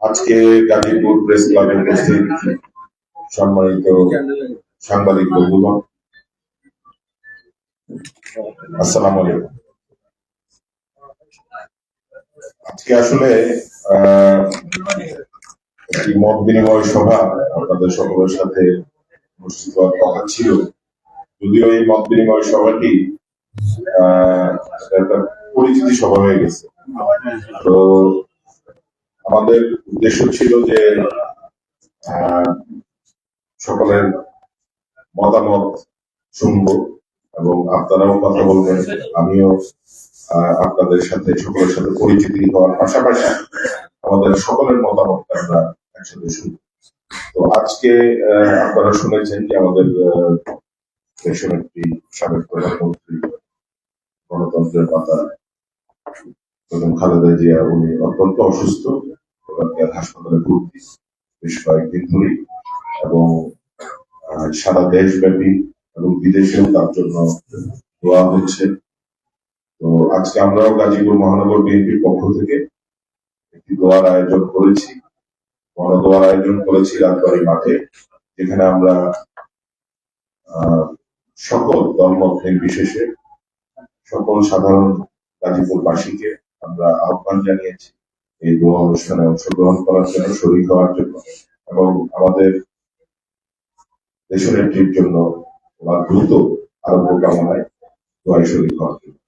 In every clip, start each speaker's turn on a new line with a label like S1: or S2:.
S1: আজকে গাজীপুর প্রেস ক্লাবে উপস্থিত সম্মানিত সাংবাদিক বন্ধুগণ আসসালামু আলাইকুম। আজকে আসলে একটি মত বিনিময় সভা আপনাদের সকলের সাথে অনুষ্ঠিত হওয়ার কথা ছিল। যদিও এই মত বিনিময় সভাটি একটা পরিচিতি সভা হয়ে গেছে। তো আমাদের উদ্দেশ্য ছিল যে সকলের মতামত শুনব এবং আপনারাও কথা বলবেন, আমিও আপনাদের সাথে, সকলের সাথে পরিচিতি হওয়ার পাশাপাশি আমাদের সকলের মতামত আমরা একসাথে শুনব। তো আজকে আপনারা শুনেছেন যে আমাদের দেশের একটি সাবেক প্রধানমন্ত্রী, গণতন্ত্রের পাতা খালেদা জিয়া, উনি অত্যন্ত অসুস্থ। ওনাকে হাসপাতালে ভর্তি বেশ কয়েকদিন ধরেই এবং সারা দেশব্যাপী এবং বিদেশেও তার জন্য দোয়া হচ্ছে। তো আজকে আমরাও গাজীপুর মহানগর বিএনপির পক্ষ থেকে একটি দোয়ার আয়োজন করেছি। গণদোয়ার আয়োজন করেছি রাজবাড়ী মাঠে, যেখানে আমরা সকল দলমত নির্বিশেষে সকল সাধারণ গাজীপুরবাসীকে আমরা আহ্বান জানিয়েছি। এই দোয়া অনুষ্ঠানে অংশগ্রহণ করার জন্য শরীর হওয়ার জন্য এবং আমাদের দেশনেত্রীর জন্য ওনার দ্রুত আরোগ্য কামনায় দোয়ায় শরীর হওয়ার জন্য।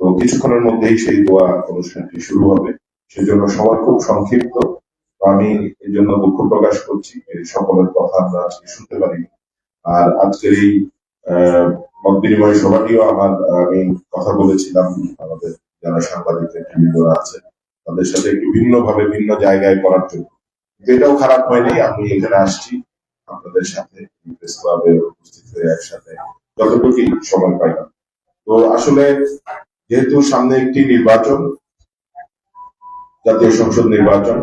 S1: তো কিছুক্ষণের মধ্যেই সেই দোয়া অনুষ্ঠানটি শুরু হবে। সেজন্য সবার খুব সংক্ষিপ্ত। আমি এই জন্য দুঃখ প্রকাশ করছি। সকলের কথা আমরা আজকে শুনতে পারি। আর আজকের এই মত বিনিময় সভাটিও আমার, আমি কথা বলেছিলাম। আমাদের যারা সাংবাদিক আছে তাদের সাথে একটু ভিন্ন ভাবে ভিন্ন জায়গায় করার জন্য। এটাও খারাপ হয়নি, আমি এখানে আসছি, আপনাদের সাথে প্রেস ক্লাবে উপস্থিত হয়ে একসাথে যতটুকুই সময় পাইলাম। তো আসলে যেহেতু সামনে একটি নির্বাচন, জাতীয় সংসদ নির্বাচন,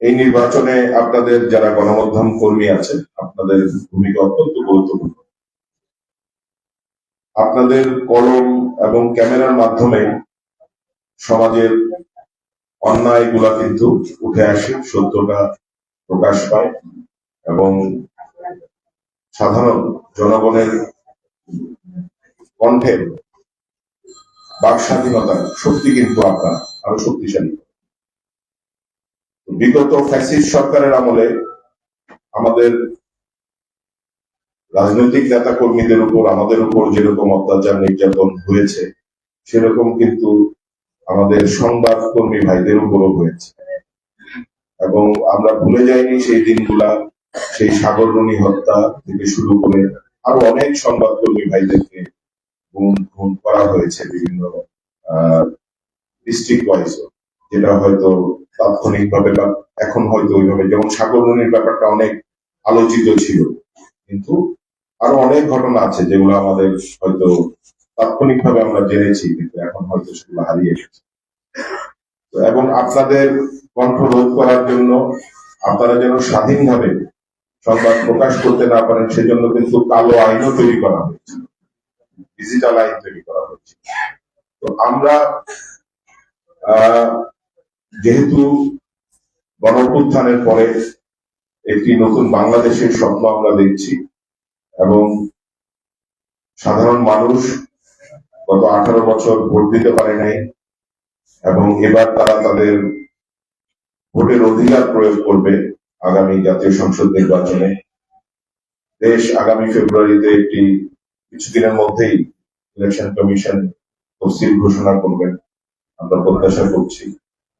S1: এই নির্বাচনে আপনাদের যারা গণমাধ্যম কর্মী আছে আপনাদের ভূমিকা অত্যন্ত গুরুত্বপূর্ণ। আপনাদের কলম এবং ক্যামেরার মাধ্যমে সমাজের অন্যায়গুলা কিন্তু উঠে আসে, সত্যটা প্রকাশ পায় এবং সাধারণ জনগণের কণ্ঠে বাক স্বাধীনতার শক্তি কিন্তু আপনার আরও শক্তিশালী বিগত ফ্যাসিস্ট সরকারের আমলে আমাদের রাজনৈতিক নেতা কর্মীদের উপর, আমাদের উপর যেরকম অত্যাচার, নির্যাতন হয়েছে, সেরকম কিন্তু আমাদের সংবাদ কর্মী ভাইদের উপরও হয়েছে। এবং আমরা ভুলে যাইনি সেই দিনগুলা, সেই সাগররণী হত্যা থেকে শুরু করে আরও অনেক সংবাদ কর্মী ভাইদেরকে গুম, খুন করা হয়েছে বিভিন্ন ডিস্ট্রিক্ট ওয়াইজ যেটা হয়তো তাৎক্ষণিকভাবে বা এখন হয়তো ওইভাবে, যেমন সাগররণীর ব্যাপারটা অনেক আলোচিত ছিল। কিন্তু আরও অনেক ঘটনা আছে যেগুলো আমাদের হয়তো তাৎক্ষণিকভাবে আমরা জেনেছি, কিন্তু এখন হয়তো সেগুলো হারিয়ে গেছে এবং আপনাদের কণ্ঠ রোধ করার জন্য আপনারা যেন স্বাধীনভাবে সংবাদ প্রকাশ করতে না পারেন, সেজন্য কিন্তু কালো আইনও তৈরি করা হয়েছে। ডিজিটাল আইন তৈরি করা হয়েছে। তো আমরা যেহেতু গণ অভ্যুত্থানের পরে একটি নতুন বাংলাদেশের স্বপ্ন আমরা দেখছি এবং সাধারণ মানুষ গত আঠারো বছর ভোট দিতে পারে নাই এবং এবার তারা তাদের ভোটের অধিকার প্রয়োগ করবে আগামী জাতীয় সংসদ নির্বাচনে। দেশ আগামী ফেব্রুয়ারিতে একটি কিছুদিনের মধ্যেই ইলেকশন কমিশন তফসিল ঘোষণা করবেন আমরা প্রত্যাশা করছি।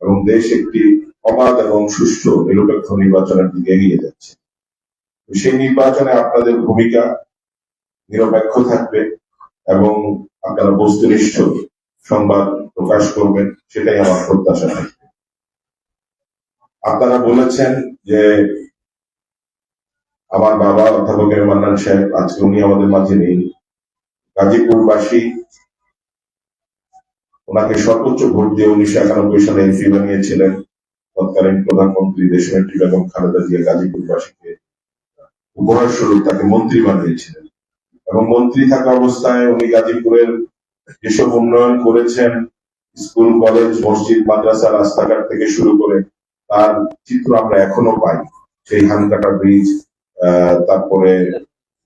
S1: এবং দেশ একটি অবাধ এবং সুষ্ঠু নিরপেক্ষ নির্বাচনের দিকে এগিয়ে যাচ্ছে। সেই নির্বাচনে আপনাদের ভূমিকা নিরপেক্ষ থাকবে এবং আপনারা বস্তুনিষ্ঠ সংবাদ প্রকাশ করবেন, সেটাই আমার প্রত্যাশা থাকবে। আপনারা বলেছেন যে আমার বাবা অধ্যাপক মান্নান সাহেব, আজকে উনি আমাদের মাঝে নেই। গাজীপুরবাসী, ওনাকে সর্বোচ্চ ভোট দিয়ে উনিশশো একানব্বই সালে এমপি বানিয়েছিলেন। তৎকালীন প্রধানমন্ত্রী দেশনেত্রী বেগম খালেদা জিয়া গাজীপুরবাসীকে উপহার স্বরূপ তাকে মন্ত্রী বানিয়েছিলেন। এবং মন্ত্রী থাকা অবস্থায় উনি গাজীপুরের যেসব উন্নয়ন করেছেন, স্কুল, কলেজ, মসজিদ, মাদ্রাসা, রাস্তাঘাট থেকে শুরু করে তার চিত্র আমরা এখনও পাই। সেই হানকাটা ব্রিজ তারপরে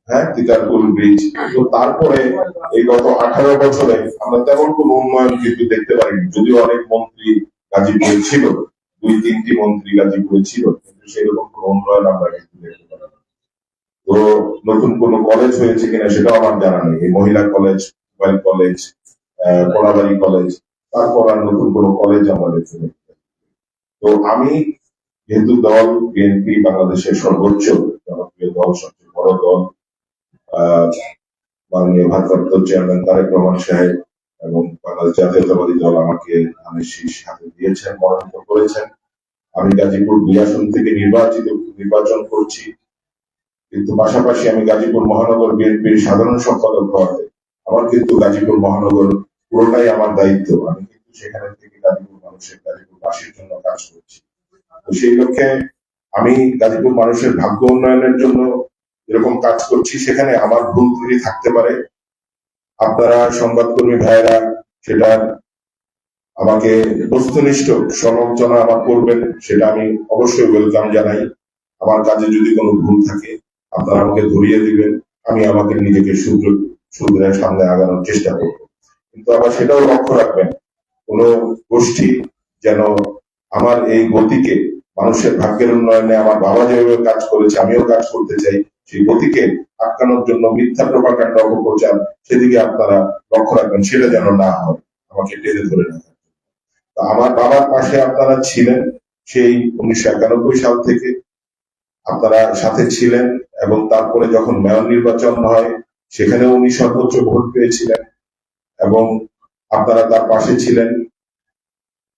S1: হ্যাঁ তিতারপুর ব্রিজ। তো তারপরে এই গত আঠারো বছরে আমরা তেমন কোনো উন্নয়ন কিন্তু দেখতে পারিনি। যদিও অনেক মন্ত্রী গাজীপুরে ছিল দুই তিনটি মন্ত্রী গাজীপুরে ছিল, কিন্তু সেরকম কোনো উন্নয়ন আমরা কিন্তু তো নতুন কোনো কলেজ হয়েছে কিনা সেটাও আমার জানা নেই। এই মহিলা college mobile college Kolabari college তারপর আর নতুন কোনো কলেজ না। তো আমি যেহেতু দল বিএনপি বাংলাদেশের সর্বোচ্চ, জনপ্রিয় দল, সবচেয়ে বড় দল মাননীয় ভারপ্রাপ্ত চেয়ারম্যান তারেক রহমান সাহেব এবং বাংলাদেশ জাতীয়তাবাদী দল আমাকে ধানের শীষ হাতে দিয়েছেন, মনোনীত করেছেন। আমি গাজীপুর দুই আসন থেকে নির্বাচিত, নির্বাচন করছি। কিন্তু পাশাপাশি আমি গাজীপুর মহানগর বিএনপির সাধারণ সম্পাদক হওয়াতে আমার কিন্তু গাজীপুর মহানগর পুরোটাই আমার দায়িত্ব। আমি কিন্তু সেখানে থেকে গাজীপুর মানুষের গাজীপুর বাসীর জন্য কাজ করছি। তো সেই লক্ষ্যে আমি গাজীপুর মানুষের ভাগ্য উন্নয়নের জন্য যেরকম কাজ করছি, সেখানে আমার ভুল ত্রুটি থাকতে পারে। আপনারা সংবাদকর্মী ভাইয়েরা সেটা আমাকে বস্তুনিষ্ঠ সমালোচনা আমার করবেন, সেটা আমি অবশ্যই ওয়েলকাম জানাই। আমার কাজে যদি কোনো ভুল থাকে আপনারা আমাকে ধরিয়ে দিবেন, আমি আমাকে নিজেকে শুধরে শুধরে সামনে আগানোর চেষ্টা করব। কিন্তু আবার সেটাও লক্ষ্য রাখবেন, কোন গোষ্ঠী যেন আমার এই গতিকে, মানুষের ভাগ্যের উন্নয়নে আমার বাবা যেভাবে কাজ করেছে, আমিও কাজ করতে চাই, সেই গতিকে আটকানোর জন্য মিথ্যা প্রপাকাণ্ড অপপ্রচার সেদিকে আপনারা লক্ষ্য রাখবেন, সেটা যেন না হয়, আমাকে টেনে ধরে রাখা আমার বাবার পাশে আপনারা ছিলেন, সেই উনিশশো একানব্বই সাল থেকে আপনারা সাথে ছিলেন এবং তারপরে যখন মেয়র নির্বাচন হয়, সেখানেও উনি সর্বোচ্চ ভোট পেয়েছিলেন এবং আপনারা তার পাশে ছিলেন।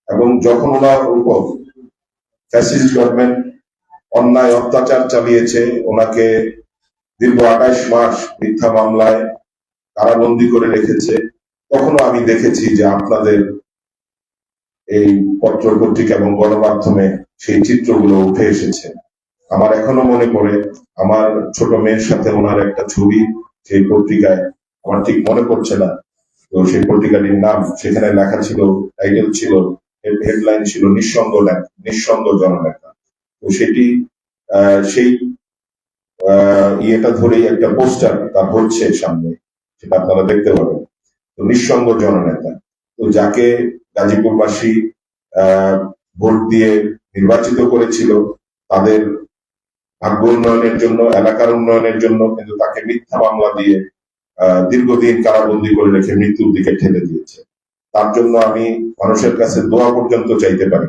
S1: এবং যখন ওনার উপর ফ্যাসিস্ট গভর্নমেন্ট অন্যায় অত্যাচার চালিয়েছে, ওনাকে দীর্ঘ আঠাশ মাস মিথ্যা মামলায় কারাবন্দি করে রেখেছে, তখনও আমি দেখেছি যে আপনাদের এই পত্র পত্রিকা এবং গণমাধ্যমে সেই চিত্রগুলো উঠে এসেছে। আমার এখনও মনে পড়ে, আমার ছোট মেয়ের সাথে ওনার একটা ছবি সেই পত্রিকায়, আমার ঠিক মনে পড়ছে না। তো সেই পত্রিকাটির নাম, সেখানে লেখা ছিল টাইটেল ছিল হেডলাইন ছিল নিঃসঙ্গ নিঃসঙ্গ জননেতা। তো সেটি সেই ইয়েটা ধরেই একটা পোস্টার তার হচ্ছে সামনে, সেটা আপনারা দেখতে পাবেন। তো নিঃসঙ্গ জননেতা। তো যাকে গাজীপুরবাসী ভোট দিয়ে নির্বাচিত করেছিল, তাদের ভাগ্য উন্নয়নের জন্য, এলাকার উন্নয়নের জন্য কিন্তু তাকে মিথ্যা মামলা দিয়ে দীর্ঘদিন কারাবন্দি করে রেখে মৃত্যুর দিকে ঠেলে দিয়েছে। তার জন্য আমি মানুষের কাছে দোয়া পর্যন্ত চাইতে পারি।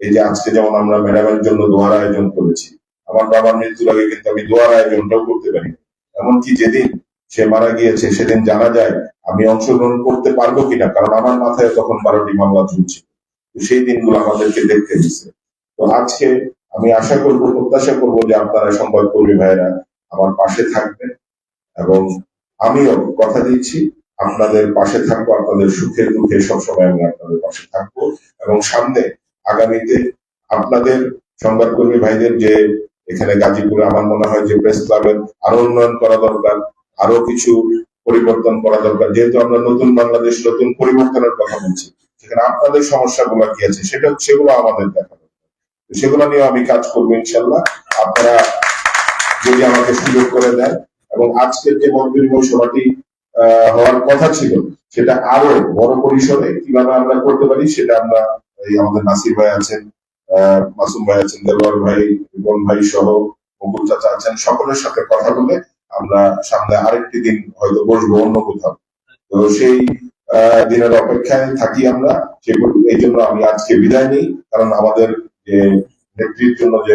S1: এই যে আজকে যেমন আমরা ম্যাডামের জন্য দোয়ার আয়োজন করেছি, আমার বাবার মৃত্যুর আগে কিন্তু আমি দোয়ার আয়োজনটাও করতে পারি। এমনকি যেদিন সে মারা গিয়েছে, সেদিন জানা যায় আমি অংশগ্রহণ করতে পারব কিনা, কারণ আমার মাথায় তখন বারোটি মামলা চলছে সেই দিনগুলো আমাদেরকে দেখতে দিচ্ছে তো আজকে আমি আশা করব, প্রত্যাশা করব যে আপনারা সংবাদকর্মী ভাইয়েরা, আমার পাশে থাকবেন এবং আমিও কথা দিচ্ছি, আপনাদের পাশে থাকব, আপনাদের সুখে দুঃখে সবসময় আমি আপনাদের পাশে থাকব এবং সামনে আগামীতে আপনাদের সংবাদকর্মী ভাইদের যে এখানে গাজীপুরে আমার মনে হয় যে প্রেস ক্লাবের আরও উন্নয়ন করা দরকার, আরও কিছু পরিবর্তন করা দরকার, যেহেতু আমরা নতুন বাংলাদেশ, নতুন পরিবর্তনের কথা বলছি, সেখানে আপনাদের সমস্যাগুলো কি আছে, সেটা সেগুলো আমাদের দেখা সেগুলো নিয়ে আমি কাজ করব, ইনশাল্লাহ। আপনারা যদি আমাকে সুযোগ করে দেন, এবং আজকের যে মত বিনিময় হওয়ার কথা ছিল, সেটা আরও বড় পরিসরে কীভাবে আমরা করতে পারি, সেটা আমরা এই আমাদের নাসির ভাই আছেন মাসুম ভাই আছেন, দেলোয়ার ভাই, রিপন ভাই সহ মুকুল চাচা আছেন, সকলের সাথে কথা বলে আমরা সামনে আরেকটি দিন হয়তো বসবো অন্য কোথাও। তো সেই দিনের অপেক্ষায় থাকি আমরা সে এই জন্য আমি আজকে বিদায় নিই, কারণ আমাদের যে নেত্রীর জন্য যে